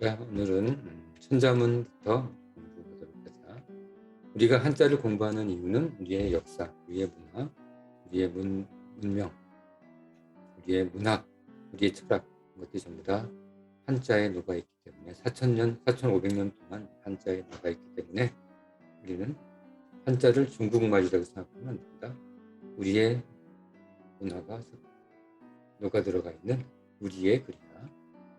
자, 오늘은 음, 천자문부터 공부하도록 하자. 우리가 한자를 공부하는 이유는 우리의 역사, 우리의 문화, 우리의 문, 문명, 우리의 문학, 우리의 철학 것들이 전부 다 한자에 녹아있기 때문에 4천년, 4,500년 동안 한자에 녹아있기 때문에 우리는 한자를 중국말이라고 생각하면 안 된다. 우리의 문화가 녹아 들어가 있는 우리의 글이야.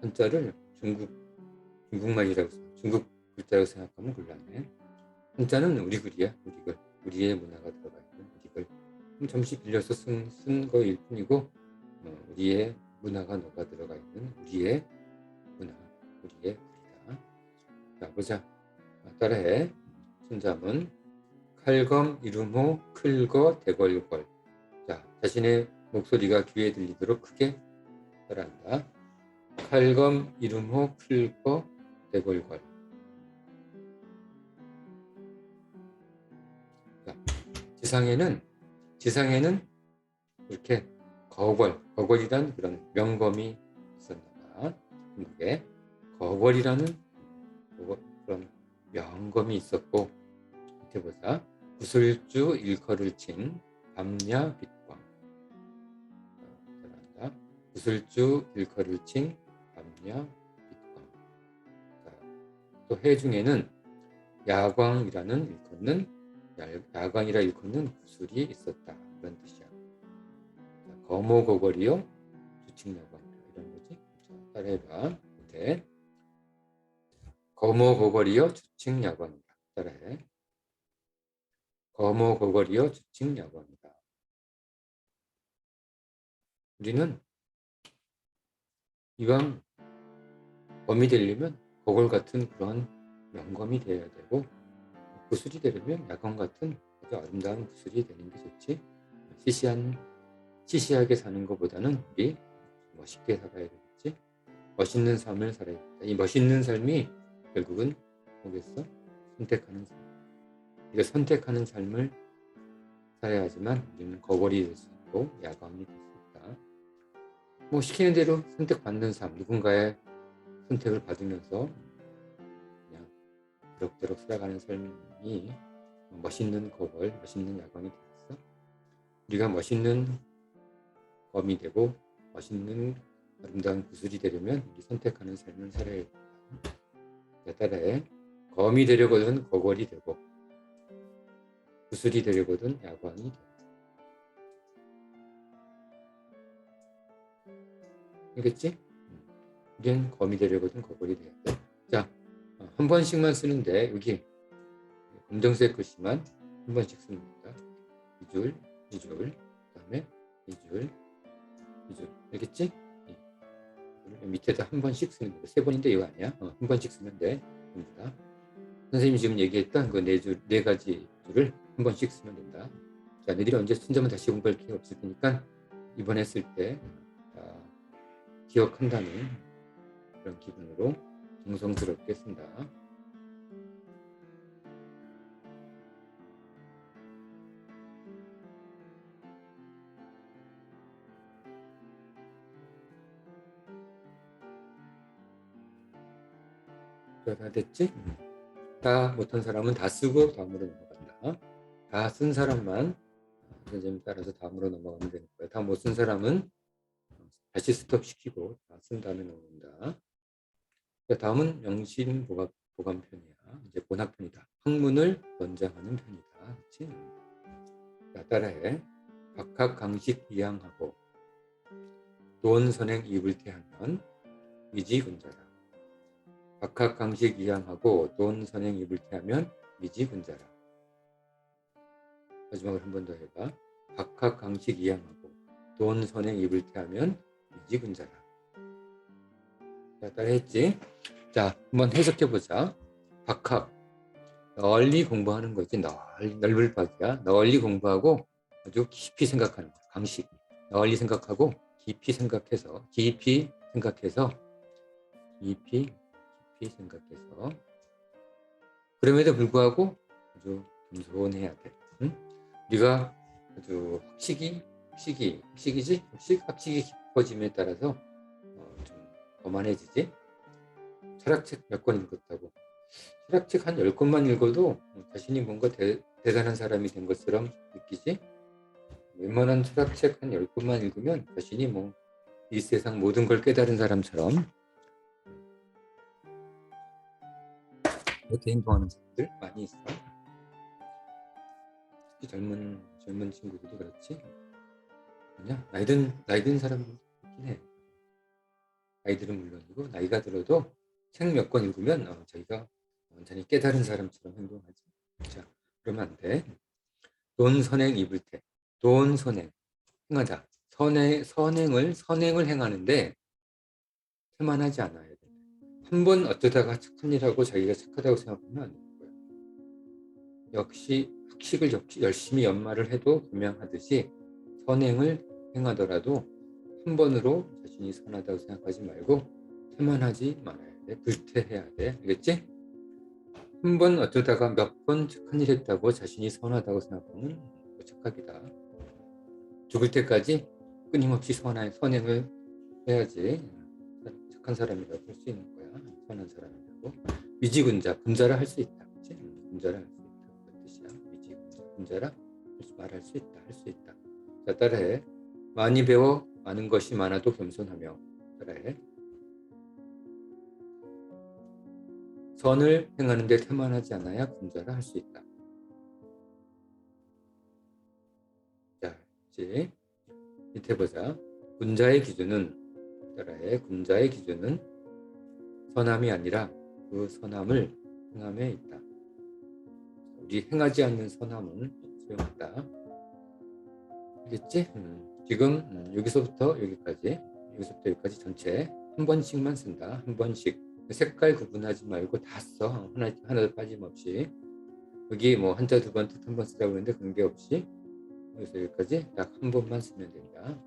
한자를 중국 중국말이라고 중국 글자라고 생각하면 곤란해. 한자는 우리 글이야, 우리 글. 우리의 문화가 들어가 있는 우리 글. 잠시 빌려서 쓴, 쓴 거일 뿐이고 어, 우리의 문화가 녹아 들어가 있는 우리의 문화, 우리의 글이다. 자 보자. 따라해. 천자문 칼검 이름호 클거 대걸걸. 자 자신의 목소리가 귀에 들리도록 크게 따라한다. 칼검 이름호 클거 대골걸. 자, 지상에는 지상에는 이렇게 거걸, 거걸이란 그런 명검이 있었나봐. 한국에 거걸이라는 그런 명검이 있었고 이렇게 보자. 구슬주 일컬을 친 밤야 빛광. 자, 구슬주 일컬을 친 밤야 또 해중에는 야광이라는 일컫는 야광이라 일컫는 구슬이 있었다 그런 뜻이야. 거모고걸이요 주칙야광 이런 거지. 자, 따라해봐. 네. 거모고걸이요 주칙야광이다. 따라해. 거모고걸이요 주칙야광이다. 우리는 이왕 범이 되려면 보궐 같은 그런 영검이 되어야 되고 구슬이 되려면 야광 같은 아주 아름다운 구슬이 되는 게 좋지 시시한 시시하게 사는 것보다는 우리 멋있게 살아야 되겠지 멋있는 삶을 살아야 겠다. 이 멋있는 삶이 결국은 뭐겠어? 선택하는 삶 우리가 선택하는 삶을 살아야지만 우리는 거벌이 될 수 있고 야광이 될 수 있다 뭐 시키는 대로 선택받는 삶 누군가의 선택을 받으면서 그냥 그럭저럭 살아가는 삶이 멋있는 거벌, 멋있는 야광이 되겠어? 우리가 멋있는 검이 되고 멋있는 아름다운 구슬이 되려면 우리 선택하는 삶을 살아야 된다. 따라해 검이 되려거든 거걸이 되고 구슬이 되려거든 야광이 되고 알겠지? 우리는 검이 되려거든 돼야 돼. 자, 어, 한 번씩만 쓰는데 여기 검정색 글씨만 한 번씩 씁니다. 이 줄, 이 줄, 그 다음에 이 줄, 이 줄. 알겠지? 밑에다 한 번씩 쓰는 거다. 세 번인데 이거 아니야? 어, 한 번씩 쓰면 돼. 됩니다. 선생님이 지금 얘기했던 그 네 줄, 네 가지 줄을 한 번씩 쓰면 된다. 자, 너희들이 언제 순자만 다시 공부할 기회 없을 테니까 이번에 쓸때 기억한다는 그런 기분으로 정성스럽게 쓴다. 다 됐지? 다 못한 사람은 다 쓰고 다음으로 넘어간다. 다 쓴 사람만 선생님 따라서 다음으로 넘어가면 되는 거야. 다못 쓴 사람은 다시 스톱 시키고 다 쓴 다음에 넘어온다. 다음은 명신 보감, 보감편이야. 이제 본학편이다. 학문을 권장하는 편이다. 그치? 자, 따라해. 각각 강식 이양하고 도원선행 이불태하면 미지군자라. 각각 강식 이양하고 도원선행 이불태하면 미지군자라. 마지막으로 한 번 더 해봐. 각각 강식 이양하고 도원선행 이불태하면 미지군자라. 자, 따라했지? 자, 한번 해석해 보자. 박학. 널리 공부하는 거지. 널, 넓을 박이야. 널리 공부하고 아주 깊이 생각하는 거야. 강식. 널리 생각하고 깊이 생각해서, 깊이 생각해서, 깊이, 깊이 생각해서. 그럼에도 불구하고 아주 겸손해야 돼. 응? 우리가 아주 학식이, 학식이, 학식이지? 학식, 학식이 깊어짐에 따라서 거만해지지? 철학책 몇 권 읽었다고. 철학책 한 10권만 읽어도 자신이 뭔가 대, 대단한 사람이 된 것처럼 느끼지? 웬만한 철학책 한 10권만 읽으면 자신이 뭐 이 세상 모든 걸 깨달은 사람처럼 그렇게 행동하는 사람들 많이 있어. 특히 젊은 젊은 친구들이 그렇지. 그냥 나이 든 나이 든 사람들 있긴 해. 아이들은 물론이고 나이가 들어도 책 몇 권 읽으면 어, 자기가 완전히 깨달은 사람처럼 행동하지. 자, 그러면 안 돼. 돈 선행 입을 때. 돈 선행 행하다. 선행 선행을 선행을 행하는데 태만하지 않아야 돼. 한 번 어쩌다가 착한 일하고 자기가 착하다고 생각하면 안 되는 거야. 역시 학식을 역- 열심히 연말을 해도 분명하듯이 선행을 행하더라도 한 번으로 자신이 선하다고 생각하지 말고 태만하지 말아야 돼. 불태해야 돼. 알겠지? 한 번 어쩌다가 몇 번 착한 일 했다고 자신이 선하다고 생각하면 그 착각이다. 죽을 때까지 끊임없이 선한, 선행을 해야지 착한 사람이라고 할 수 있는 거야. 선한 사람이라고. 미지군자, 분자라 할 수 있다. 그치? 분자라 할 수 있다. 그런 뜻이야. 할 수- 말할 수 있다. 할 수 있다. 자, 따라해. 많이 배워 많은 것이 많아도 겸손하며 따라해. 선을 행하는 데 태만하지 않아야 군자라 할 수 있다. 자, 이제 밑에 보자. 군자의 기준은 따라해. 군자의 기준은 선함이 아니라 그 선함을 행함에 있다. 우리 행하지 않는 선함은 소용없다. 알겠지? 음, 지금 음, 여기서부터 여기까지 여기서부터 여기까지 전체 한 번씩만 쓴다. 한 번씩 색깔 구분하지 말고 다 써. 하나 하나도 빠짐없이 여기 뭐 한자 두 번 뜻 한 번 쓰라고 했는데 관계 없이 여기서 여기까지 딱 한 번만 쓰면 된다.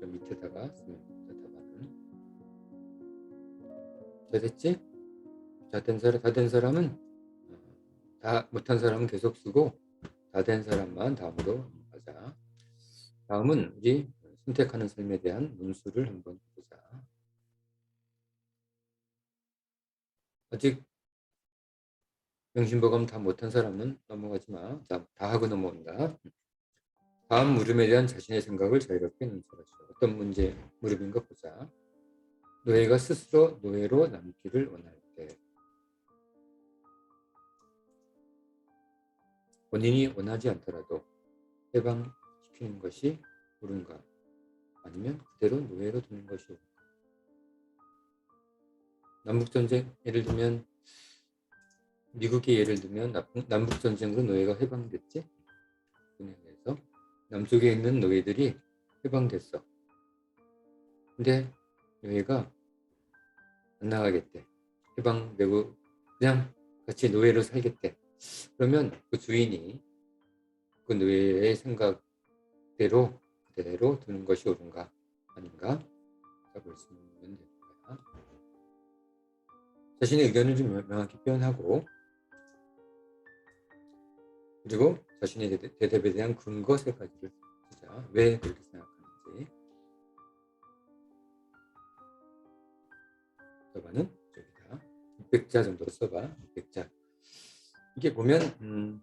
저 밑에다가 쓰면. 답안은 자 됐지? 다된 사람 다 된 사람은 어, 다 못한 사람은 계속 쓰고 다 된 사람만 다음으로 가자. 다음은 우리 선택하는 삶에 대한 문수를 한번 보자. 아직 명심보감 다 못한 사람은 넘어가지 마. 다, 다 하고 넘어온다. 다음 물음에 대한 자신의 생각을 자유롭게 논설하시오. 어떤 문제 물음인가 보자. 노예가 스스로 노예로 남기를 때 본인이 원하지 않더라도 해방시키는 것이 옳은가? 아니면 그대로 노예로 두는 것이 옳은가? 남북전쟁 예를 들면 미국의 예를 들면 남북전쟁으로 노예가 해방됐지? 대해서 남쪽에 있는 노예들이 해방됐어. 근데 노예가 안 나가겠대. 해방되고 그냥 같이 노예로 살겠대. 그러면 그 주인이 그 노예의 생각대로 그대로 두는 것이 옳은가 아닌가 볼 수 있는 됩니다. 자신의 의견을 좀 명확히 표현하고 그리고 자신의 대- 대답에 대한 근거 세 가지를 쓰자. 왜 그렇게 생각하는지. 써봐는 저기다. 600자 정도로 써봐. 600자. 이게 보면 음,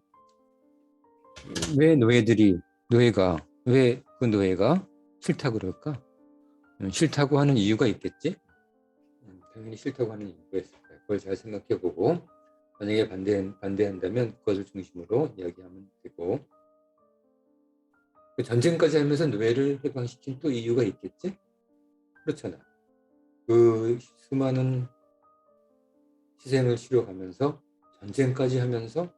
왜 노예들이 노예가 왜 그 노예가 싫다 그럴까? 음, 싫다고 하는 이유가 있겠지? 음, 당연히 싫다고 하는 이유가 있을 거야. 그걸 잘 생각해 보고 만약에 반대 반대한다면 그것을 중심으로 이야기하면 되고 그 전쟁까지 하면서 노예를 해방시킨 또 이유가 있겠지? 그렇잖아. 그 수많은 희생을 치러가면서 전쟁까지 하면서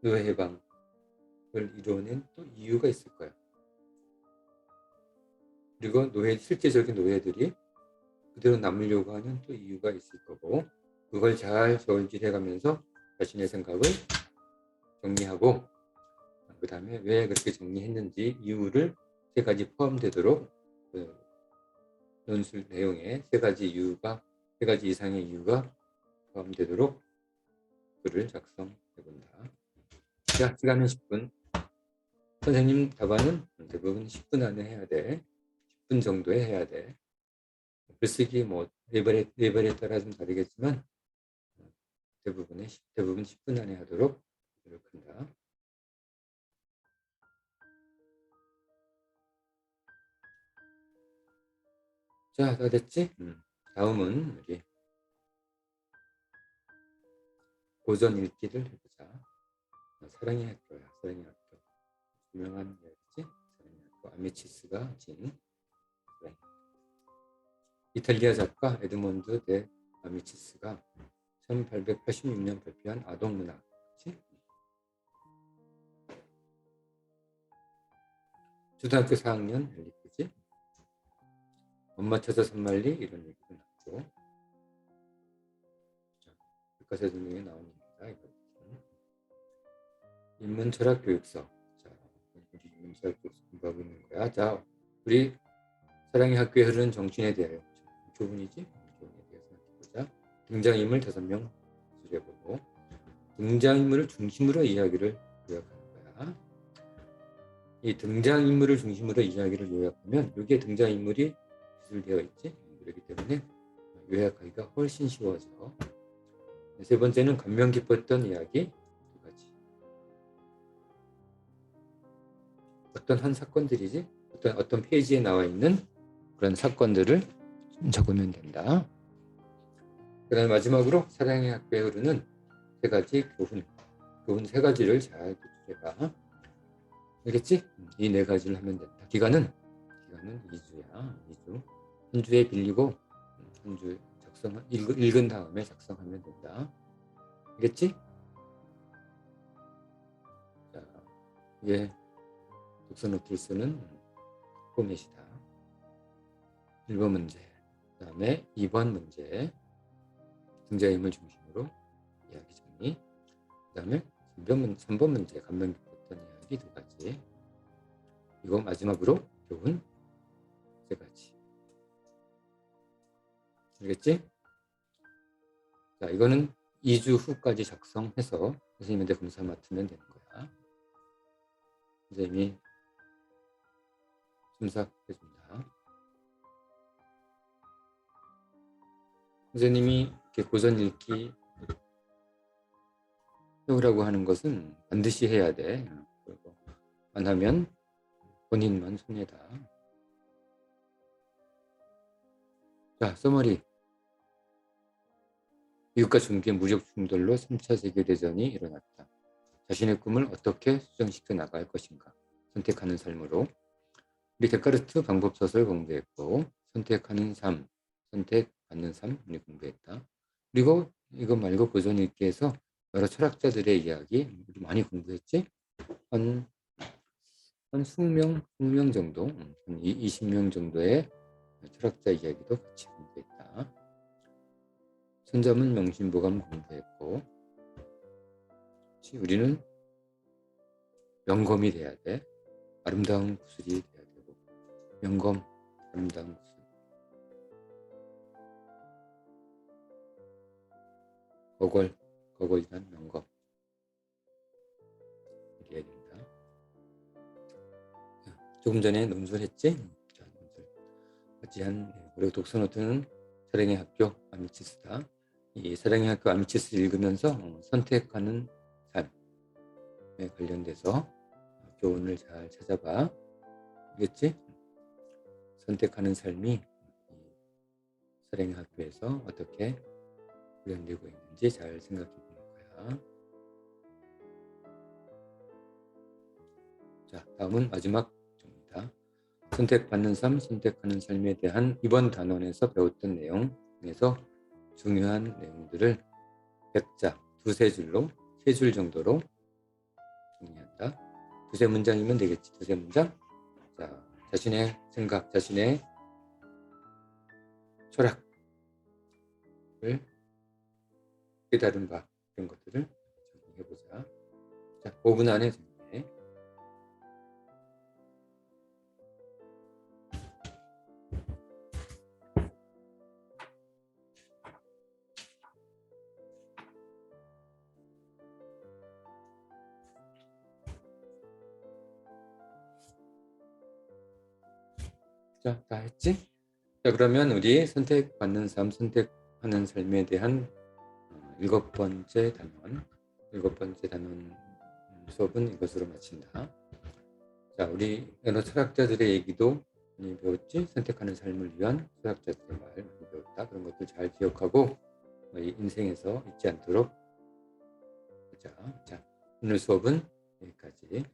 노예 해방을 이루어낸 또 이유가 있을 거야. 그리고 노예 실제적인 노예들이 그대로 남으려고 하는 또 이유가 있을 거고 그걸 잘 저울질해가면서 자신의 생각을 정리하고 그 다음에 왜 그렇게 정리했는지 이유를 세 가지 포함되도록 그 논술 내용에 세 가지 이유가 세 가지 이상의 이유가 포함되도록 글을 작성해 본다. 자, 시간은 10분. 선생님 답안은 대부분 10분 안에 해야 돼. 10분 정도에 해야 돼. 글쓰기 뭐 레벨에, 레벨에 따라 좀 다르겠지만 대부분의 대부분 10분 안에 하도록 노력한다. 자, 다 됐지? 음. 다음은 우리 고전 읽기를 해보자. 어, 사랑의 학교야, 사랑의 학교. 유명한 이야기지? 사랑의 학교. 사랑의 학교. 이탈리아 작가 에드몬드 데 아미치스가 1886년 발표한 아동문학. 초등학교 4학년 엘리트지? 엄마 찾아 산말리 이런 얘기도 나왔고 교과서 중에 나오는. 인문 철학 교육서 자 우리 인문 철학 교육서 공부하고 있는 거야. 자 우리 사랑의 학교에 흐르는 정신에 대하여 교훈이지? 교훈에 대해서 생각해보자. 등장인물 다섯 명 수려보고 등장인물을 중심으로 이야기를 요약하는 거야. 이 등장인물을 중심으로 이야기를 요약하면 여기에 등장인물이 기술되어 있지? 그렇기 때문에 요약하기가 훨씬 쉬워져. 세 번째는 감명 깊었던 이야기 어떤 한 사건들이지? 어떤 어떤 페이지에 나와 있는 그런 사건들을 적으면 된다. 그다음 마지막으로 사랑의 학교에 흐르는 세 가지 교훈 교훈 세 가지를 잘 구출해봐. 알겠지? 이 네 가지를 하면 된다. 기간은? 기간은 2주야. 2주. 한 주에 빌리고 한 주 작성 읽, 읽은 다음에 작성하면 된다. 알겠지? 자이 게 독서 노트를 쓰는 포맷이다. 1번 문제 그 다음에 2번 문제 등장인물 중심으로 이야기 정리 그 다음에 3번, 3번 문제 감명 깊었던 이야기 두 가지. 이거 마지막으로 교훈 세 가지. 알겠지? 자 이거는 2주 후까지 작성해서 선생님한테 검사 맡으면 되는 거야. 선생님이 첨삭해준다 선생님이 고전 읽기 해오라고 하는 것은 반드시 해야 돼. 안 하면 본인만 손해다. 자, 서머리. 미국과 중국의 무력 충돌로 3차 세계대전이 일어났다. 자신의 꿈을 어떻게 수정시켜 나갈 것인가 선택하는 삶으로 데카르트 방법서설 공부했고 선택하는 삶, 선택받는 삶 우리 공부했다. 그리고 이거 말고 고전 읽기에서 여러 철학자들의 이야기 우리 많이 공부했지? 한, 한 20명, 20명 정도, 한 20명 정도의 철학자 이야기도 같이 공부했다. 선자문 명심보감 공부했고? 우리는 명검이 돼야 돼. 아름다운 구슬이 명검, 아름다운. 거걸, 거걸이란 명검. 이렇게 해야 된다. 자, 조금 전에 논술 했지? 자, 논술. 같이 한, 그리고 독서 노트는 사랑의 학교 아미치스다. 이 사랑의 학교 아미치스 읽으면서 선택하는 삶에 관련돼서 교훈을 잘 찾아봐. 알겠지? 선택하는 삶이 사랑의 학교에서 어떻게 구현되고 있는지 잘 생각해 보는 거야. 자, 다음은 마지막 정입니다. 선택받는 삶, 선택하는 삶에 대한 이번 단원에서 배웠던 내용 중에서 중요한 내용들을 백자, 두세 줄로, 세 줄 정도로 정리한다. 두세 문장이면 되겠지. 두세 문장. 자, 자신의 생각, 자신의 철학을 깨달은 바 이런 것들을 정리해보자. 자, 5분 안에 자, 다 했지? 자, 그러면 우리 선택받는 삶, 선택하는 삶에 대한 어, 일곱 번째 단원, 일곱 번째 단원 수업은 이것으로 마친다. 자, 우리 여러 철학자들의 얘기도 많이 배웠지? 선택하는 삶을 위한 철학자들의 말 많이 배웠다. 그런 것들 잘 기억하고 이 인생에서 잊지 않도록 하자. 자, 오늘 수업은 여기까지.